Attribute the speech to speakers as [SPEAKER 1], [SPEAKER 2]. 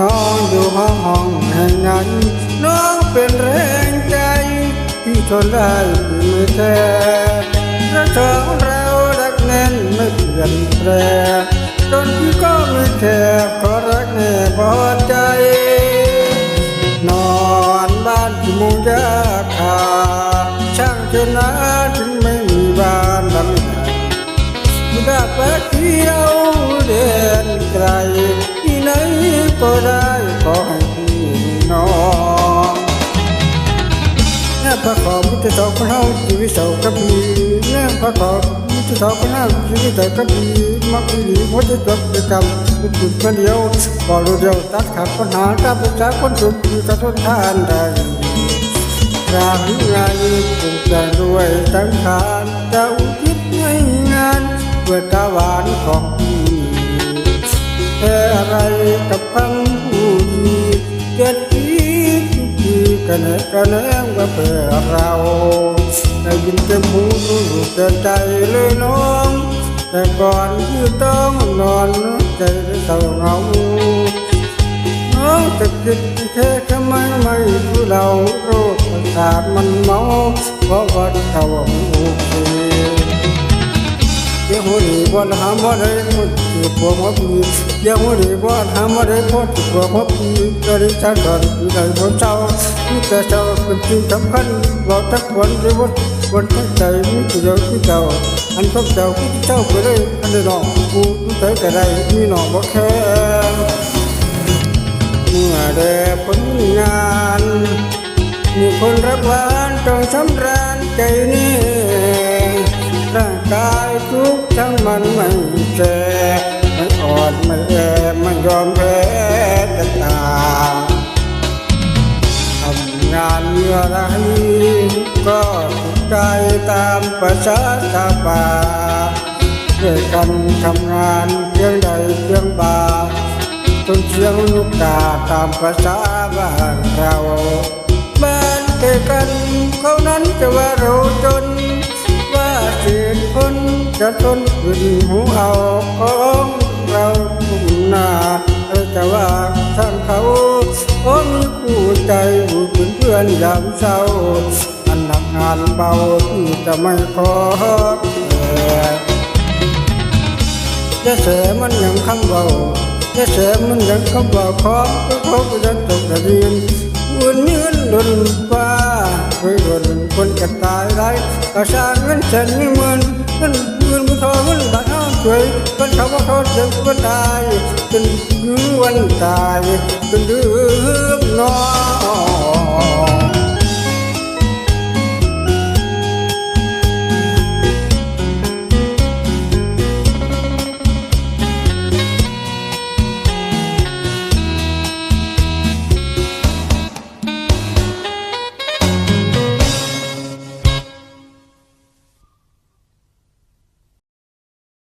[SPEAKER 1] น้องอยู่ห้องห้องแห่งนั้น น้องเป็นแรงใจที่ทนได้คือมือแท้รักสองเรารักแน่นไม่เปลี่ยนแปลงจนพี่ก็ไมีแค่ขอรักแน่พอใจ นอนบ้านที่มุงยาคาช่างเถอะนะถึงไม่มีบ้านหลังใหญ่ไม่ได้ไปเที่ยวเดินไกล ก็ได้ขอให้พี่น้องแน่พระขอมุตตะคนเฮาชีวิตเสากับมีแน่พระขอมุตตะคนเฮาชีวิตเสากับมีมักมีหัวใจจดจดจำเป็นจุดเดียวก็รู้เดียวตัดขาดปัญหาถ้าเป็นจาคนสุขมีกระทนทานได้ราวิไงคงจะรวยทั้งทานจะอุทิศให้งานเพื่อตาหวานของพี่ อะไรกับคำพูดดีเจ็ดปีทุกทีกันแนกันแน่ว่าเพื่อเราได้ยินเต็มหูเกินใจเลยน้อง แต่ก่อนที่ต้องนอนใจเศร้าเหงาน้องจะคิดแค่ทำไมไม่รู้เราโรคประสาทมันเมาเพราะว่าเขาโอเคยังหั วดีบ่ทำอะไรหมดที่พวกมาปียังหัวดีบ่ทำอะไรพอที่พวกมาปีก็ได้จัดก่อนที่ได้บนเจ้าที่แต่เจ้าเป็นสิ่งสำคัญเราทักวันที่วันวันทั้งใจมีประโยชน์ที่เจ้าอันพบเจ้าที่เจ้าไปเลยอันใดน้อกูรู้ใจแต่ใดมีนอบ่แค่เมื่อได้ผลงานมีคนรักหวานต้องสำราญใจนี่ ก็ถูกใจตามประชาชาป่าด้วยกันทำงานเพียงใดเพียงบาจนเสียงลูกกาตามภาษาบ้านเราบ้านเกิดกันเขานั้นจะว่าเราจน ว่าเสียคนจะทนขึ้นหูเอาของเราทุ่มหน้าเออจะว่าท่านเขาโอ้มีคู่ใจอยู่เป็นเพื่อนยามเศร้า งานเบาที่จะไม่ขอแต่จะเสมันยังคำเบาจะเสมันยังคำเบาขอก็เขาก็ยังตกกระดินวนยืนดนฟ้าเคยดนคนจะตายไรกระชางเงินเส้นเงินเงินเงินมือทองเงินบาทเอาช่วยคนเขาว่าเขาจะก็ตายจนถึงวันตายจนดือนอน